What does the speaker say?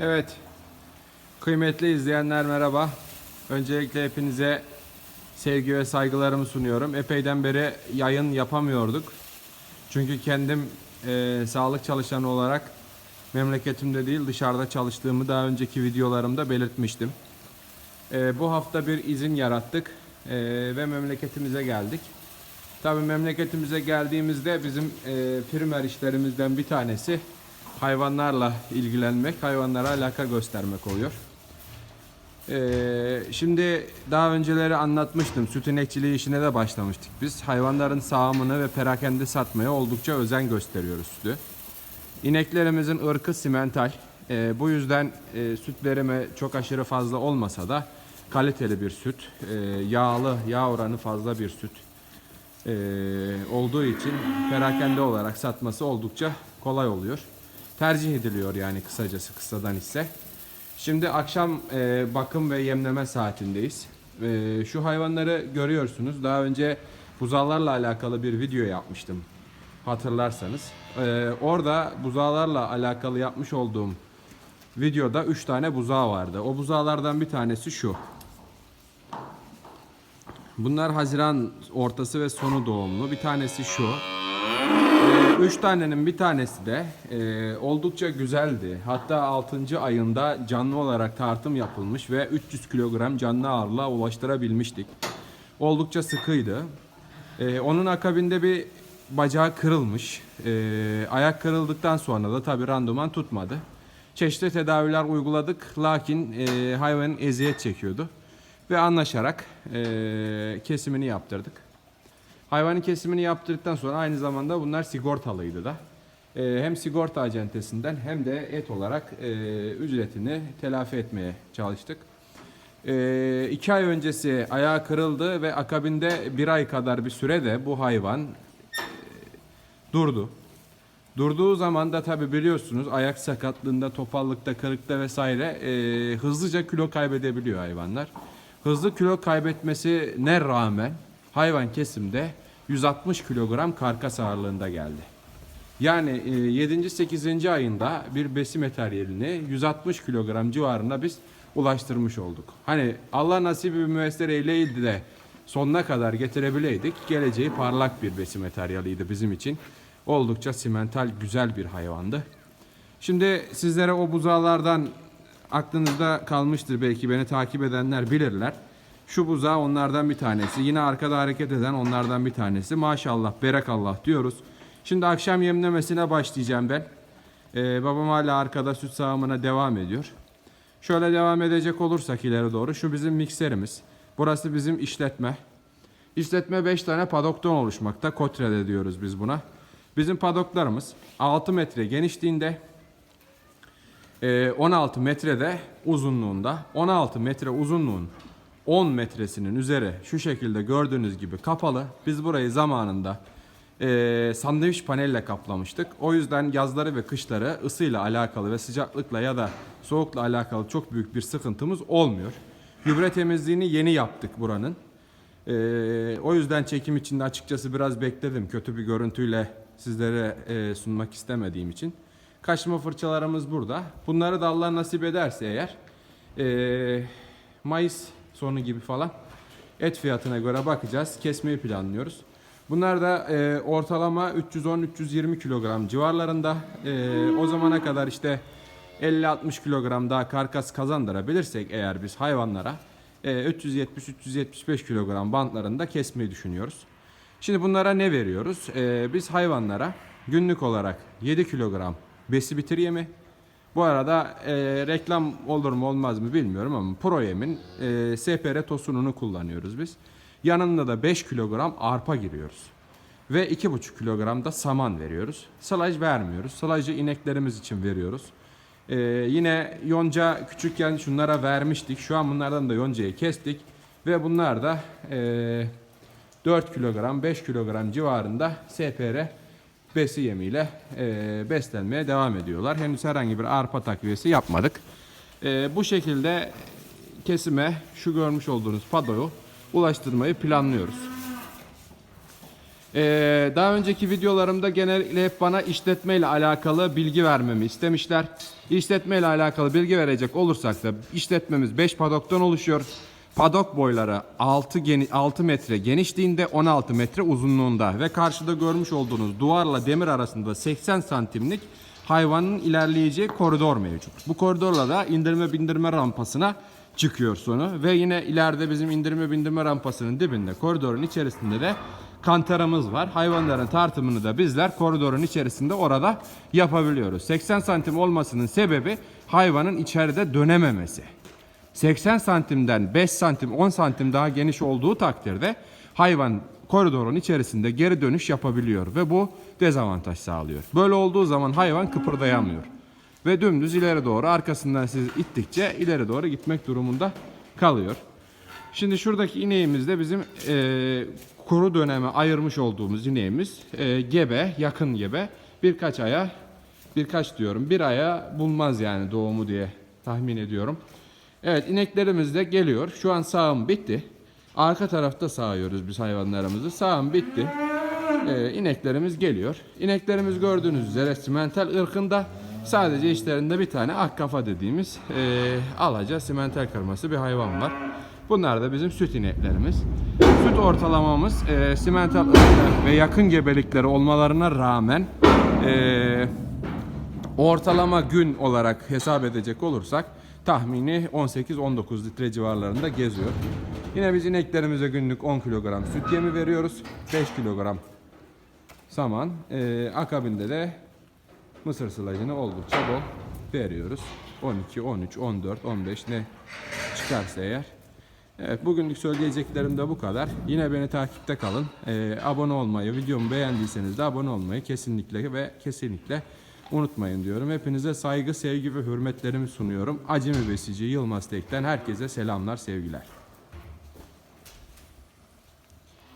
Evet. Kıymetli izleyenler merhaba. Öncelikle hepinize sevgi ve saygılarımı sunuyorum. Epeyden beri yayın yapamıyorduk. Çünkü kendim e, sağlık çalışanı olarak memleketimde değil dışarıda çalıştığımı daha önceki videolarımda belirtmiştim. E, bu hafta bir izin yarattık e, ve memleketimize geldik. Tabii memleketimize geldiğimizde bizim e, primer işlerimizden bir tanesi hayvanlarla ilgilenmek, hayvanlara alaka göstermek oluyor. E, şimdi daha önceleri anlatmıştım. Süt inekçiliği işine de başlamıştık biz. Hayvanların sağımını ve perakende satmaya oldukça özen gösteriyoruz sütü. İneklerimizin ırkı simental. E, bu yüzden e, süt verimi çok aşırı fazla olmasa da kaliteli bir süt. E, yağlı, yağ oranı fazla bir süt e, olduğu için perakende olarak satması oldukça kolay oluyor. Tercih ediliyor yani kısacası kısadan ise. Şimdi akşam e, bakım ve yemleme saatindeyiz. E, şu hayvanları görüyorsunuz. Daha önce buzağlarla alakalı bir video yapmıştım. Hatırlarsanız. E, orada buzağlarla alakalı yapmış olduğum videoda 3 tane buzağı vardı. O buzağlardan bir tanesi şu. Bunlar Haziran ortası ve sonu doğumlu. Bir tanesi şu. Üç tanenin bir tanesi de e, oldukça güzeldi. Hatta 6. ayında canlı olarak tartım yapılmış ve 300 kilogram canlı ağırlığa ulaştırabilmiştik. Oldukça sıkıydı. Ee, onun akabinde bir bacağı kırılmış. Ee, ayak kırıldıktan sonra da tabi randıman tutmadı. Çeşitli tedaviler uyguladık lakin e, hayvan eziyet çekiyordu. Ve anlaşarak e, kesimini yaptırdık. Hayvanın kesimini yaptırdıktan sonra aynı zamanda bunlar sigortalıydı da. E, hem sigorta acentesinden hem de et olarak e, ücretini telafi etmeye çalıştık. E, iki ay öncesi ayağı kırıldı ve akabinde bir ay kadar bir sürede bu hayvan e, durdu. Durduğu zaman da tabi biliyorsunuz ayak sakatlığında, topallıkta, kırıkta vesaire e, hızlıca kilo kaybedebiliyor hayvanlar. Hızlı kilo kaybetmesine rağmen hayvan kesimde 160 kilogram karkas ağırlığında geldi. Yani e, 7. 8. ayında bir besi materyalini 160 kilogram civarında biz ulaştırmış olduk. Hani Allah nasibi bir müessir eyleydi de sonuna kadar getirebileydik. Geleceği parlak bir besi materyaliydi bizim için. Oldukça simental güzel bir hayvandı. Şimdi sizlere o buzağlardan aklınızda kalmıştır belki beni takip edenler bilirler. Şu buzağı onlardan bir tanesi. Yine arkada hareket eden onlardan bir tanesi. Maşallah, berekallah diyoruz. Şimdi akşam yemlemesine başlayacağım ben. Ee, babam hala arkada süt sağımına devam ediyor. Şöyle devam edecek olursak ileri doğru. Şu bizim mikserimiz. Burası bizim işletme. İşletme 5 tane padoktan oluşmakta. Kotrede diyoruz biz buna. Bizim padoklarımız 6 metre genişliğinde, ee, 16 metrede uzunluğunda 16 metre uzunluğun 10 metresinin üzeri şu şekilde gördüğünüz gibi kapalı. Biz burayı zamanında e, sandviç panelle kaplamıştık. O yüzden yazları ve kışları ısıyla alakalı ve sıcaklıkla ya da soğukla alakalı çok büyük bir sıkıntımız olmuyor. Gübre temizliğini yeni yaptık buranın. E, o yüzden çekim içinde açıkçası biraz bekledim. Kötü bir görüntüyle sizlere e, sunmak istemediğim için. Kaşıma fırçalarımız burada. Bunları da Allah nasip ederse eğer e, Mayıs sonu gibi falan et fiyatına göre bakacağız. Kesmeyi planlıyoruz. Bunlar da e, ortalama 310-320 kilogram civarlarında. E, o zamana kadar işte 50-60 kilogram daha karkas kazandırabilirsek eğer biz hayvanlara e, 370-375 kilogram bantlarında kesmeyi düşünüyoruz. Şimdi bunlara ne veriyoruz? E, biz hayvanlara günlük olarak 7 kilogram besi bitir yemi, bu arada e, reklam olur mu olmaz mı bilmiyorum ama Proyem'in e, SPR tosununu kullanıyoruz biz. Yanında da 5 kilogram arpa giriyoruz. Ve 2,5 kilogram da saman veriyoruz. Sılaj vermiyoruz. Sılajı ineklerimiz için veriyoruz. E, yine yonca küçükken şunlara vermiştik. Şu an bunlardan da yoncayı kestik. Ve bunlar da e, 4 kilogram 5 kilogram civarında SPR besi yemiyle e, beslenmeye devam ediyorlar. Henüz herhangi bir arpa takviyesi yapmadık. E, bu şekilde kesime şu görmüş olduğunuz padoyu ulaştırmayı planlıyoruz. Ee, daha önceki videolarımda genelde hep bana işletme ile alakalı bilgi vermemi istemişler. İşletme ile alakalı bilgi verecek olursak da işletmemiz 5 padoktan oluşuyor. Padok boyları 6, geni, 6 metre genişliğinde 16 metre uzunluğunda ve karşıda görmüş olduğunuz duvarla demir arasında 80 santimlik hayvanın ilerleyeceği koridor mevcut. Bu koridorla da indirme bindirme rampasına çıkıyor sonu ve yine ileride bizim indirme bindirme rampasının dibinde koridorun içerisinde de kantaramız var. Hayvanların tartımını da bizler koridorun içerisinde orada yapabiliyoruz. 80 santim olmasının sebebi hayvanın içeride dönememesi. 80 santimden 5 santim 10 santim daha geniş olduğu takdirde hayvan koridorun içerisinde geri dönüş yapabiliyor ve bu dezavantaj sağlıyor. Böyle olduğu zaman hayvan kıpırdayamıyor ve dümdüz ileri doğru arkasından siz ittikçe ileri doğru gitmek durumunda kalıyor. Şimdi şuradaki ineğimiz de bizim eee, kuru döneme ayırmış olduğumuz ineğimiz Eee, gebe, yakın gebe birkaç aya birkaç diyorum bir aya bulmaz yani doğumu diye tahmin ediyorum. Evet ineklerimiz de geliyor. Şu an sağım bitti. Arka tarafta sağıyoruz biz hayvanlarımızı. Sağım bitti. Ee, ineklerimiz geliyor. İneklerimiz gördüğünüz üzere simental ırkında sadece içlerinde bir tane ak kafa dediğimiz ee, alaca simental kırması bir hayvan var. Bunlar da bizim süt ineklerimiz. Süt ortalamamız ee, simental ve yakın gebelikleri olmalarına rağmen ee, ortalama gün olarak hesap edecek olursak tahmini 18-19 litre civarlarında geziyor. Yine biz ineklerimize günlük 10 kilogram süt yemi veriyoruz. 5 kilogram saman. Ee, akabinde de mısır sılacını oldukça bol veriyoruz. 12, 13, 14, 15 ne çıkarsa eğer. Evet bugünlük söyleyeceklerim de bu kadar. Yine beni takipte kalın. Ee, abone olmayı, videomu beğendiyseniz de abone olmayı kesinlikle ve kesinlikle unutmayın diyorum. Hepinize saygı, sevgi ve hürmetlerimi sunuyorum. Acemi Besici Yılmaz Tek'ten herkese selamlar, sevgiler.